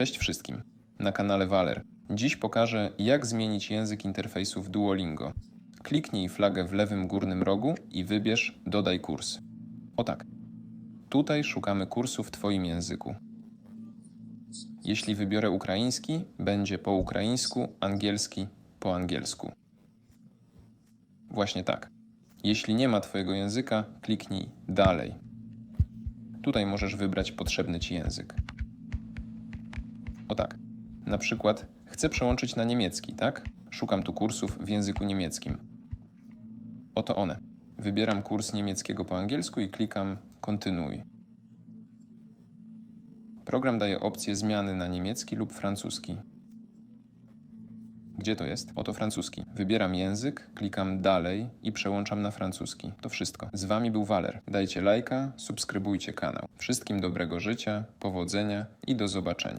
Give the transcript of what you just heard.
Cześć wszystkim. Na kanale Waler. Dziś pokażę, jak zmienić język interfejsu w Duolingo. Kliknij flagę w lewym górnym rogu i wybierz Dodaj kurs. O tak. Tutaj szukamy kursu w Twoim języku. Jeśli wybiorę ukraiński, będzie po ukraińsku, angielski po angielsku. Właśnie tak. Jeśli nie ma Twojego języka, kliknij Dalej. Tutaj możesz wybrać potrzebny Ci język. O tak. Na przykład chcę przełączyć na niemiecki, tak? Szukam tu kursów w języku niemieckim. Oto one. Wybieram kurs niemieckiego po angielsku i klikam Kontynuuj. Program daje opcję zmiany na niemiecki lub francuski. Gdzie to jest? Oto francuski. Wybieram język, klikam dalej i przełączam na francuski. To wszystko. Z Wami był Waler. Dajcie lajka, subskrybujcie kanał. Wszystkim dobrego życia, powodzenia i do zobaczenia.